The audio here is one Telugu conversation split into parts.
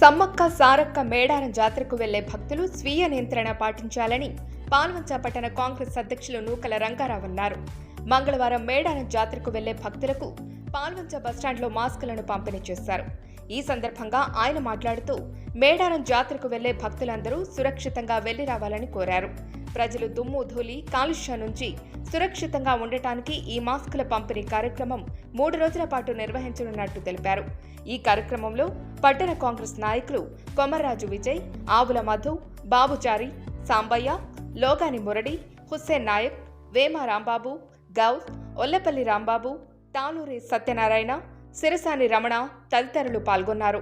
సమ్మక్క సారక్క మేడారం జాతరకు వెళ్ళే భక్తులు స్వీయ నియంత్రణ పాటించాలని పాల్వంచ పట్టణ కాంగ్రెస్ అధ్యక్షులు నూకల రంగారావు అన్నారు. మంగళవారం మేడారం జాతరకు వెళ్ళే భక్తులకు పాల్వంచ బస్టాండ్లో మాస్కులను పంపిణీ చేశారు. ఈ సందర్భంగా ఆయన మాట్లాడుతూ మేడారం జాతరకు వెళ్ళే భక్తులందరూ సురక్షితంగా వెళ్ళి రావాలని కోరారు. ప్రజలు దుమ్ము ధూళి కాలుష్యం నుంచి సురక్షితంగా ఉండటానికి ఈ మాస్కుల పంపిణీ కార్యక్రమం మూడు రోజుల పాటు నిర్వహించనున్నట్టు తెలిపారు. ఈ కార్యక్రమంలో పట్టణ కాంగ్రెస్ నాయకులు కొమర్రాజు విజయ్ ఆవుల మధు బాబుచారి సాంబయ్య లోగాని మురడి హుస్సేన్ నాయక్ వేమ రాంబాబు గౌస్ ఒల్లపల్లి రాంబాబు తాలూరి సత్యనారాయణ సిరసాని రమణ తదితరులు పాల్గొన్నారు.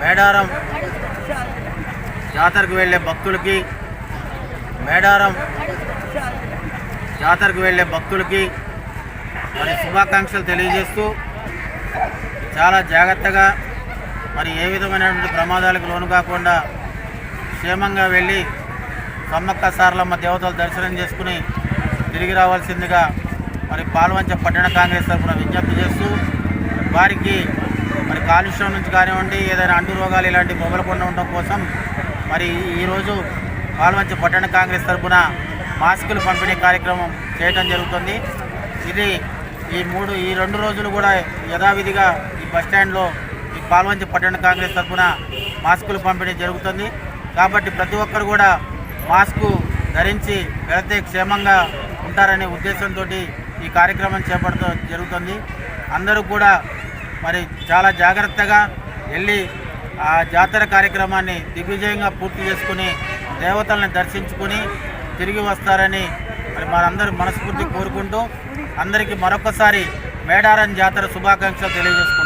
మేడారం జాతరకు వెళ్ళే భక్తులకి మేడారం జాతరకు వెళ్ళే భక్తులకి మరి శుభాకాంక్షలు తెలియజేస్తూ చాలా జాగ్రత్తగా మరి ఏ విధమైనటువంటి ప్రమాదాలకు లోను కాకుండా క్షేమంగా వెళ్ళి సమ్మక్క సారలమ్మ దేవతలు దర్శనం చేసుకుని తిరిగి రావాల్సిందిగా మరి పాల్వంచ పట్టణ కాంగ్రెస్ తరఫున విజ్ఞప్తి చేస్తూ వారికి మరి కాలుష్యం నుంచి కానివ్వండి ఏదైనా అంటు రోగాలు ఇలాంటి మొదలకుండా ఉండడం కోసం మరి ఈరోజు పాల్వంచ పట్టణ కాంగ్రెస్ తరఫున మాస్కులు పంపిణీ కార్యక్రమం చేయడం జరుగుతుంది. ఇది ఈ మూడు ఈ రెండు రోజులు కూడా యథావిధిగా ఈ బస్టాండ్లో పాల్వంచి పట్టణ కాంగ్రెస్ తరఫున మాస్కులు పంపిణీ జరుగుతుంది. కాబట్టి ప్రతి ఒక్కరు కూడా మాస్కు ధరించి వెళితే క్షేమంగా ఉంటారనే ఉద్దేశంతో ఈ కార్యక్రమం చేపడుతూ జరుగుతుంది. అందరూ కూడా మరి చాలా జాగ్రత్తగా వెళ్ళి ఆ జాతర కార్యక్రమాన్ని దిగ్విజయంగా పూర్తి చేసుకుని దేవతలను దర్శించుకుని తిరిగి వస్తారని మరి మనందరూ మనస్ఫూర్తి కోరుకుంటూ అందరికీ మరొకసారి మేడారం జాతర శుభాకాంక్షలు తెలియజేసుకుంటున్నాం.